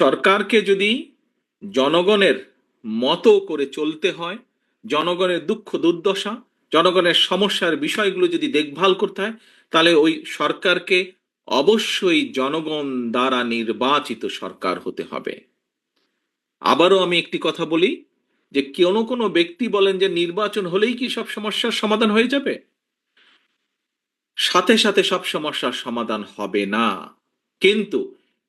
সরকারকে যদি জনগণের মতো করে চলতে হয়, জনগণের দুঃখ দুর্দশা, জনগণের সমস্যার বিষয়গুলো যদি দেখভাল করতে হয়, তাহলে ওই সরকারকে অবশ্যই জনগণ দ্বারা নির্বাচিত সরকার হতে হবে। আবারও আমি একটি কথা বলি, যে কোনো কোনো ব্যক্তি বলেন যে নির্বাচন হলেই কি সব সমস্যার সমাধান হয়ে যাবে? সাথে সাথে সব সমস্যার সমাধান হবে না। কিন্তু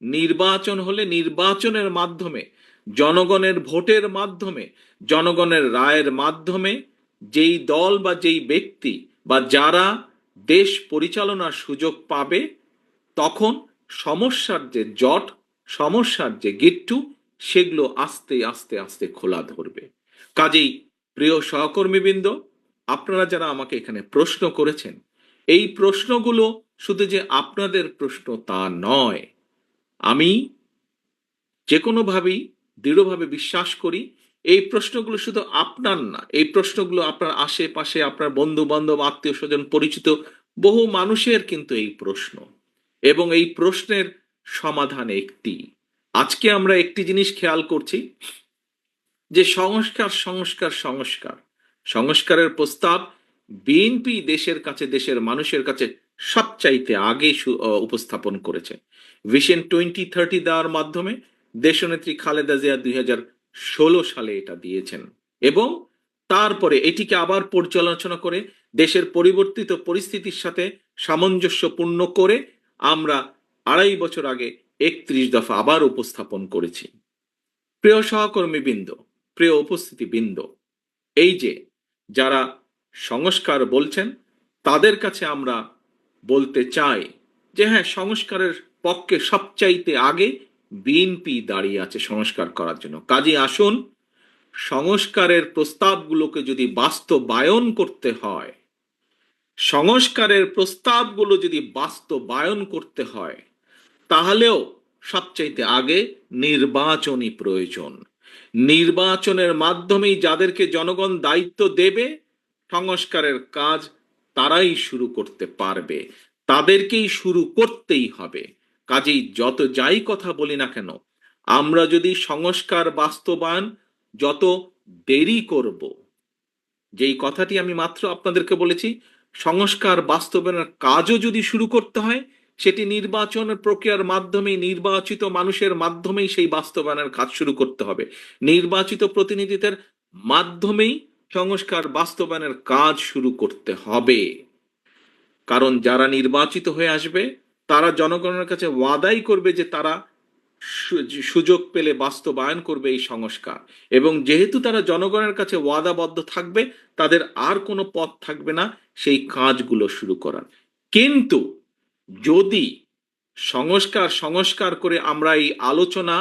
নির্বাচন হলে নির্বাচনের মাধ্যমে, জনগণের ভোটের মাধ্যমে, জনগণের রায়ের মাধ্যমে যেই দল বা যেই ব্যক্তি বা যারা দেশ পরিচালনার সুযোগ পাবে, তখন সমস্যার যে জট, সমস্যার যে গিট্টু, সেগুলো আস্তে আস্তে আস্তে খোলা ধরবে। কাজেই প্রিয় সহকর্মীবৃন্দ, আপনারা যারা আমাকে এখানে প্রশ্ন করেছেন, এই প্রশ্নগুলো শুধু যে আপনাদের প্রশ্ন তা নয় আমি যে কোনোভাবেই দৃঢ়ভাবে বিশ্বাস করি, এই প্রশ্নগুলো শুধু আপনার না, এই প্রশ্নগুলো আপনার আশেপাশে, আপনার বন্ধু বান্ধব আত্মীয় স্বজন পরিচিত বহু মানুষের কিন্তু এই প্রশ্ন। এবং এই প্রশ্নের সমাধান একটি। আজকে আমরা একটি জিনিস খেয়াল করছি, যে সংস্কার সংস্কার সংস্কার। সংস্কারের প্রস্তাব বিএনপি দেশের কাছে, দেশের মানুষের কাছে সবচাইতে আগে উপস্থাপন করেছে। ভিশন টোয়েন্টি থার্টি দেওয়ার মাধ্যমে দেশনেত্রী খালেদা জিয়া দুই হাজার ষোলো সালে এটা দিয়েছেন। এবং তারপরে এটিকে আবার পর্যালোচনা করে দেশের পরিবর্তিত পরিস্থিতির সাথে সামঞ্জস্যপূর্ণ করে আমরা আড়াই বছর আগে একত্রিশ দফা আবার উপস্থাপন করেছি। প্রিয় সহকর্মী বৃন্দ প্রিয় উপস্থিতি বৃন্দ এই যে যারা সংস্কার বলছেন, তাদের কাছে আমরা বলতে চাই যে হ্যাঁ সংস্কারের পক্ষে সবচাইতে আগে বিএনপি দাঁড়িয়ে আছে সংস্কার করার জন্য। কাজে আসুন, সংস্কারের প্রস্তাবগুলোকে যদি বাস্তবায়ন করতে হয়, সংস্কারের প্রস্তাবগুলো যদি বাস্তবায়ন করতে হয়, তাহলেও সবচাইতে আগে নির্বাচনী প্রয়োজন। নির্বাচনের মাধ্যমেই যাদেরকে জনগণ দায়িত্ব দেবে, সংস্কারের কাজ তারাই শুরু করতে পারবে। তাদেরকেই শুরু করতেই হবে। কাজেই যত যাই কথা বলি না কেন, আমরা যদি সংস্কার বাস্তবায়ন যত দেরি করব, যেই কথাটি আমি মাত্র আপনাদেরকে বলেছি, সংস্কার বাস্তবায়নের কাজও যদি শুরু করতে হয়, সেটি নির্বাচন প্রক্রিয়ার মাধ্যমে নির্বাচিত মানুষের মাধ্যমেই সেই বাস্তবায়নের কাজ শুরু করতে হবে। নির্বাচিত প্রতিনিধিদের মাধ্যমেই সংস্কার বাস্তবায়নের কাজ শুরু করতে হবে। কারণ যারা নির্বাচিত হয়ে আসবে তারা জনগণের কাছে ওয়াদাই করবে যে তারা সুযোগ পেলে বাস্তবায়ন করবে এই সংস্কার। এবং যেহেতু তারা জনগণের কাছে ওয়াদাবদ্ধ থাকবে, তাদের আর কোনো পথ থাকবে না সেই কাজগুলো শুরু করার। কিন্তু যদি সংস্কার সংস্কার করে আমরা এই আলোচনা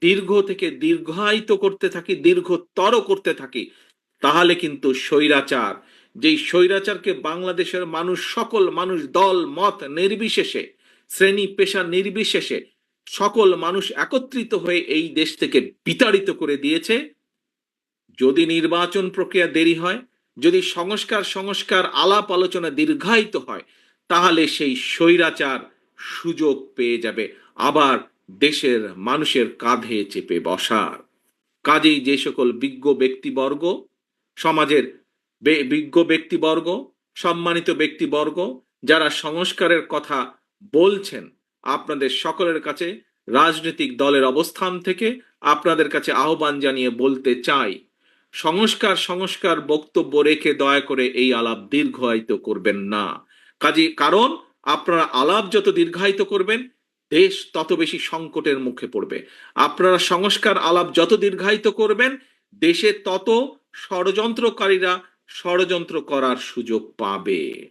দীর্ঘ থেকে দীর্ঘায়িত করতে থাকি, দীর্ঘতর করতে থাকি, তাহলে কিন্তু স্বৈরাচার, যেই স্বৈরাচারকে বাংলাদেশের মানুষ, সকল মানুষ, দল, মত নির্বিশেষে শ্রেণি পেশা নির্বিশেষে সকল মানুষ একত্রিত হয়ে এই দেশ থেকে বিতাড়িত করে দিয়েছে। যদি নির্বাচন প্রক্রিয়া দেরি হয়, যদি সংস্কার সংস্কার আলাপ আলোচনা দীর্ঘায়িত হয়, তাহলে সেই স্বৈরাচার সুযোগ পেয়ে যাবে। আবার দেশের মানুষের কাঁধে চেপে বসার। কাজেই যে সকল বিজ্ঞ ব্যক্তিবর্গ, সমাজের বিজ্ঞ ব্যক্তিবর্গ, সম্মানিত ব্যক্তিবর্গ, যারা সংস্কারের কথা বলছেন, আপনাদের সকলের কাছে রাজনৈতিক দলের অবস্থান থেকে আপনাদের কাছে আহ্বান জানিয়ে বলতে চাই। সংস্কার সংস্কার বক্তব্য রেখে দয়া করে এই আলাপ দীর্ঘায়িত করবেন না। কাজে, কারণ আপনারা আলাপ যত দীর্ঘায়িত করবেন, দেশ তত বেশি সংকটের মুখে পড়বে। আপনারা সংস্কার আলাপ যত দীর্ঘায়িত করবেন, দেশে তত ষড়যন্ত্রকারীরা ষড়যন্ত্র করার সুযোগ পাবে।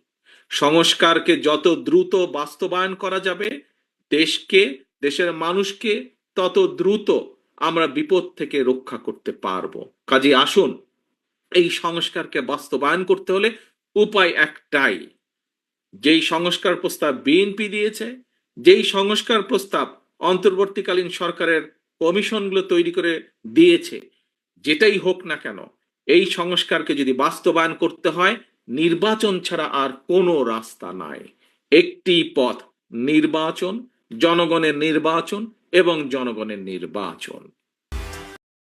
সংস্কারকে যত দ্রুত বাস্তবায়ন করা যাবে, দেশকে, দেশের মানুষকে তত দ্রুত আমরা বিপদ থেকে রক্ষা করতে পারব। কাজে আসুন, এই সংস্কারকে বাস্তবায়ন করতে হলে উপায় একটাই। যেই সংস্কার প্রস্তাব বিএনপি দিয়েছে, যেই সংস্কার প্রস্তাব অন্তর্বর্তীকালীন সরকারের কমিশনগুলো তৈরি করে দিয়েছে, যেটাই হোক না কেন, এই সংস্কারকে যদি বাস্তবায়ন করতে হয় নির্বাচন ছাড়া আর কোনো রাস্তা নাই। একটি পথ নির্বাচন জনগণের নির্বাচন এবং জনগণের নির্বাচন।